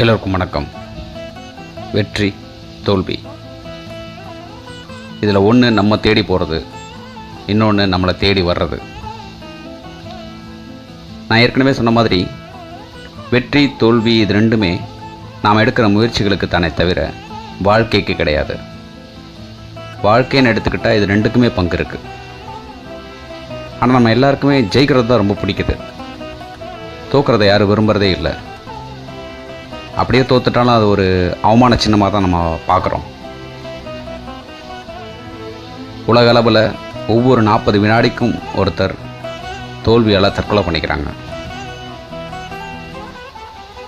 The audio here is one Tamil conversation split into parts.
எல்லோருக்கும் வணக்கம். வெற்றி தோல்வி. இதில் ஒன்று நம்ம தேடி போகிறது இன்னொன்று நம்மளை தேடி வர்றது. நான் ஏற்கனவே சொன்ன மாதிரி வெற்றி தோல்வி இது ரெண்டுமே நாம் எடுக்கிற முயற்சிகளுக்கு தானே தவிர வாழ்க்கைக்கு கிடையாது. வாழ்க்கைன்னு எடுத்துக்கிட்டால் இது ரெண்டுக்குமே பங்கு இருக்குது ஆனால் நம்ம எல்லாருக்குமே ஜெயிக்கிறது தான் ரொம்ப பிடிக்குது. தோக்கிறத யாரும் விரும்புகிறதே இல்லை. அப்படியே தோத்துட்டாலும் அது ஒரு அவமான சின்னமாக தான் நம்ம பார்க்குறோம். உலக அளவில் ஒவ்வொரு நாற்பது வினாடிக்கும் ஒருத்தர் தோல்வியால் தற்கொலை பண்ணிக்கிறாங்க.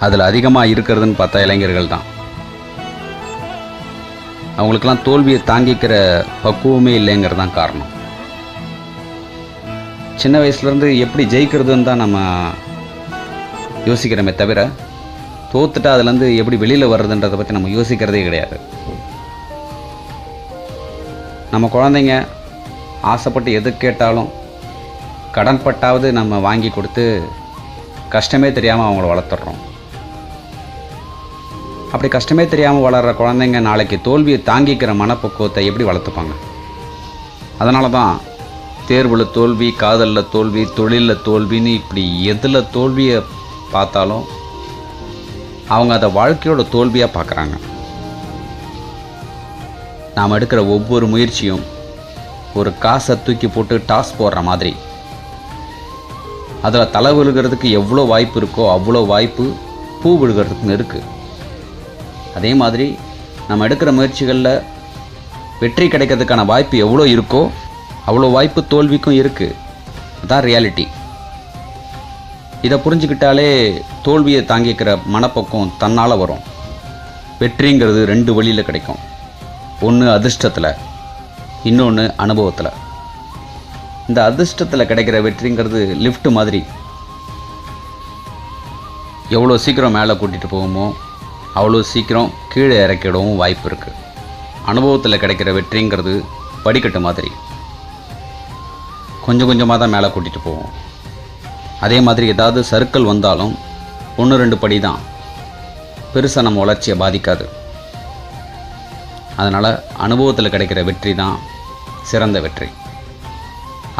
அதில் அதிகமாக இருக்கிறதுன்னு பார்த்தா இளைஞர்கள் தான். அவங்களுக்கெல்லாம் தோல்வியை தாங்கிக்கிற பக்குவமே இல்லைங்கிறது தான் காரணம். சின்ன வயசுலேருந்து எப்படி ஜெயிக்கிறதுன்னு தான் நம்ம யோசிக்கிறோமே தவிர தோத்துட்டா அதுலேருந்து எப்படி வெளியில் வர்றதுன்றதை பற்றி நம்ம யோசிக்கிறதே கிடையாது. நம்ம குழந்தைங்க ஆசைப்பட்டு எது கேட்டாலும் கடன்பட்டாவது நம்ம வாங்கி கொடுத்து கஷ்டமே தெரியாமல் அவங்கள வளர்த்துட்றோம் அப்படி கஷ்டமே தெரியாமல் வளர்கிற குழந்தைங்க நாளைக்கு தோல்வியை தாங்கிக்கிற மனப்பக்குவத்தை எப்படி வளர்த்துப்பாங்க? அதனால தான் தேர்வில் தோல்வி காதலில் தோல்வி தொழிலில் தோல்வின்னு இப்படி எதில் தோல்வியை பார்த்தாலும் அவங்க அதை வாழ்க்கையோட தோல்வியாக பார்க்குறாங்க. நாம் எடுக்கிற ஒவ்வொரு முயற்சியும் ஒரு காசை தூக்கி போட்டு டாஸ் போடுற மாதிரி. அதில் தலை விழுகிறதுக்கு எவ்வளோ வாய்ப்பு இருக்கோ அவ்வளோ வாய்ப்பு பூ விழுகிறதுக்குன்னு இருக்குது அதே மாதிரி நம்ம எடுக்கிற முயற்சிகளில் வெற்றி கிடைக்கிறதுக்கான வாய்ப்பு எவ்வளோ இருக்கோ அவ்வளோ வாய்ப்பு தோல்விக்கும் இருக்குது அதான் ரியாலிட்டி இதை புரிஞ்சுக்கிட்டாலே தோல்வியை தாங்கிக்கிற மனப்பக்கம் தன்னால் வரும். வெற்றிங்கிறது ரெண்டு வழியில் கிடைக்கும். ஒன்று அதிர்ஷ்டத்தில் இன்னொன்று அனுபவத்தில். இந்த அதிர்ஷ்டத்தில் கிடைக்கிற வெற்றிங்கிறது லிஃப்ட் மாதிரி. எவ்வளோ சீக்கிரம் மேலே கூட்டிகிட்டு போகுமோ அவ்வளோ சீக்கிரம் கீழே இறக்கிடவும் வாய்ப்பு இருக்குது அனுபவத்தில் கிடைக்கிற வெற்றிங்கிறது படிக்கட்டு மாதிரி. கொஞ்சம் கொஞ்சமாக தான் மேலே கூட்டிகிட்டு போவோம். அதே மாதிரி ஏதாவது சர்க்கிள் வந்தாலும் ஒன்று ரெண்டு படி தான் பெருசாக நம்ம வளர்ச்சியை பாதிக்காது. அதனால் அனுபவத்தில் கிடைக்கிற வெற்றி தான் சிறந்த வெற்றி.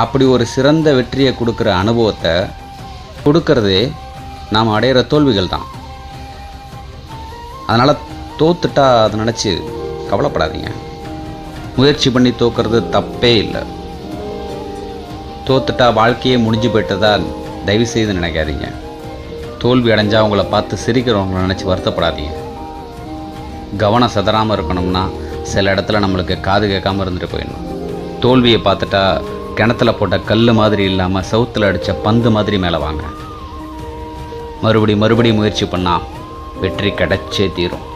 அப்படி ஒரு சிறந்த வெற்றியை கொடுக்குற அனுபவத்தை கொடுக்கறதே நாம் அடையிற தோல்விகள் தான் அதனால் தோத்துட்டா அதை நினச்சி கவலைப்படாதீங்க. முயற்சி பண்ணி தோக்கிறது தப்பே இல்லை. தோத்துட்டா வாழ்க்கையே முடிஞ்சு போயிட்டதா தயவு செய்து நினைக்காதீங்க. தோல்வி அடைஞ்சா அவங்கள பார்த்து சிரிக்கிறவங்கள நினச்சி வருத்தப்படாதீங்க. கவனம் சதறாமல் இருக்கணும்னா சில இடத்துல நம்மளுக்கு காது கேட்காம இருந்துட்டு போயிடணும். தோல்வியை பார்த்துட்டா கிணத்துல போட்ட கல் மாதிரி இல்லாமல் சவுத்தில் அடித்த பந்து மாதிரி மேலே வாங்க. மறுபடி மறுபடி முயற்சி பண்ணால் வெற்றி கிடைச்சே தீரும்.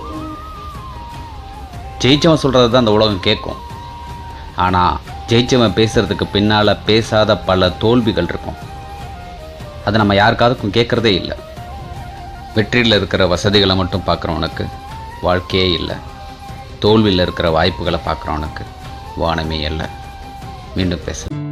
ஜெயிச்சவன் சொல்கிறது தான் அந்த உலகம் கேட்கும். ஆனால் ஜெயிச்சவன் பேசுகிறதுக்கு பின்னால் பேசாத பல தோல்விகள் இருக்கும். அது நம்ம யாருக்காதுக்கும் கேட்குறதே இல்லை. வெற்றியில் இருக்கிற வசதிகளை மட்டும் பார்க்குறவனுக்கு வாழ்க்கையே இல்லை. தோல்வியில் இருக்கிற வாய்ப்புகளை பார்க்குறவனுக்கு வானமே இல்லை. மீண்டும் பேசுகிறேன்